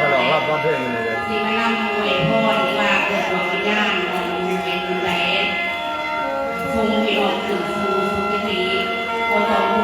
ก็ลองรับความเพลงเลยสิมาล่ำรวยพ่อหรือว่าเกิดควงวิญญาณมองดูเป็นใจคงไปออกสื่อสู่สุขทีคนต้อง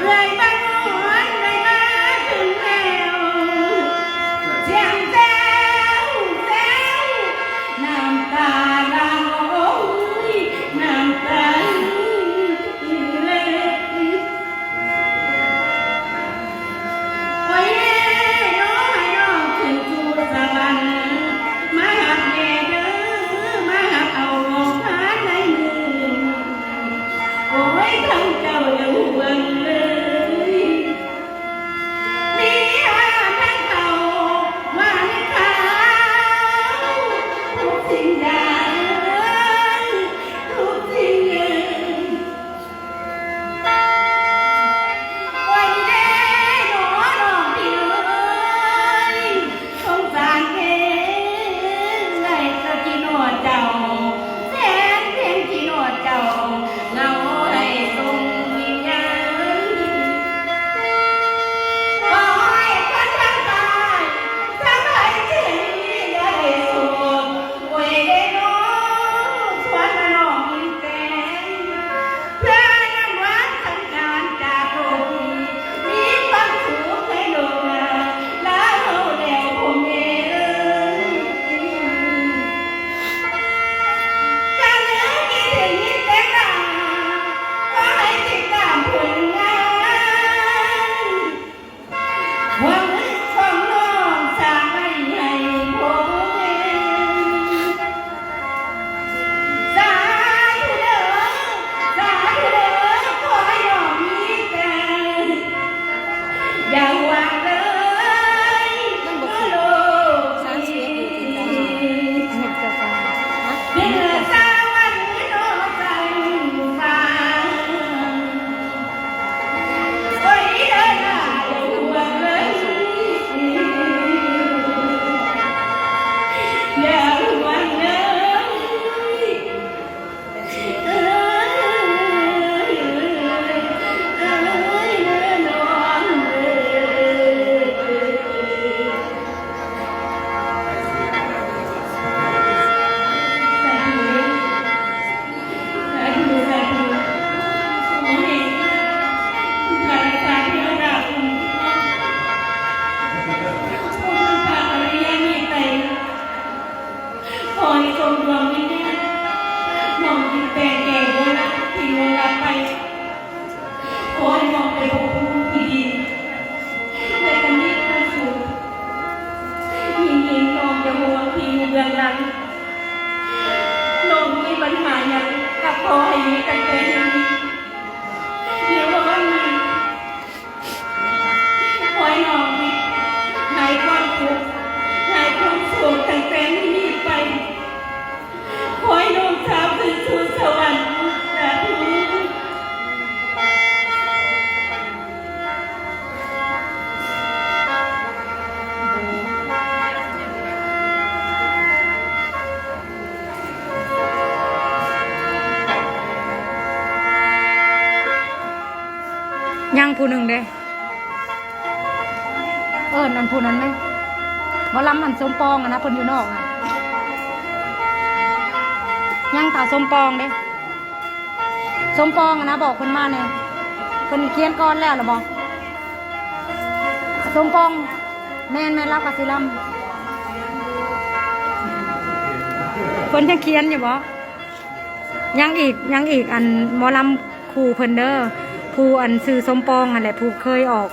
Lei, vai. ผู้หนึ่งเด้เออนั่นผู้นั้นไหมมอลำมันสมปองอะนะคนอยู่นอกนะยังตาสมปองเด้สมปองอะนะบอกคนมาเนี่ยคนเคียนก้อนแล้วหรอบอกสมปองแม่นแม่รับกับสิลำคนยังเคียนอยู่บ่ยังอีกยังอีกอันมอลำคู่เพนเดอร์ ภูอันซื้อสมปองอะไรภูเคยออก